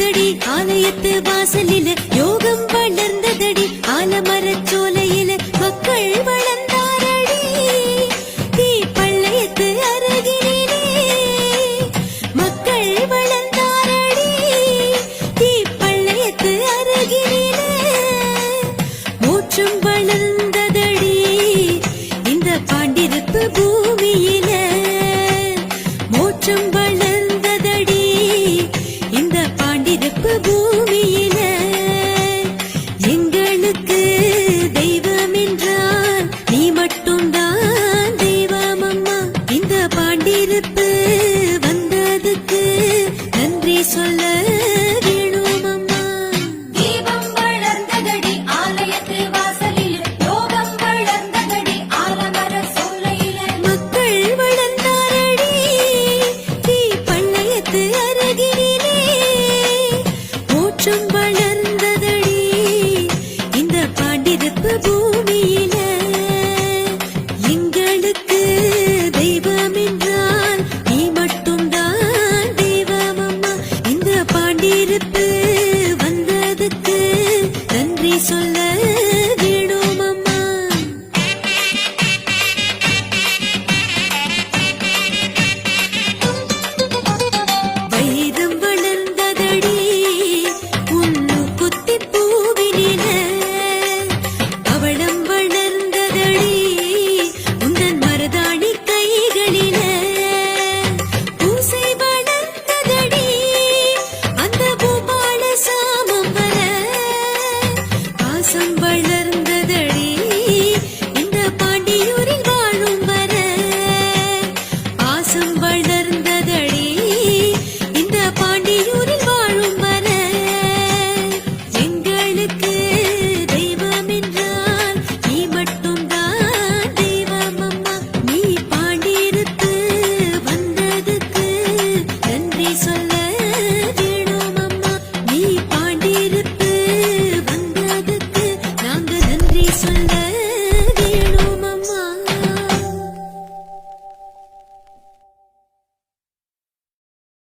வளர்ந்ததடி ஆலயத்து வாசலில யோகம் வளர்ந்ததடி ஆலமரச்சோ அம்பள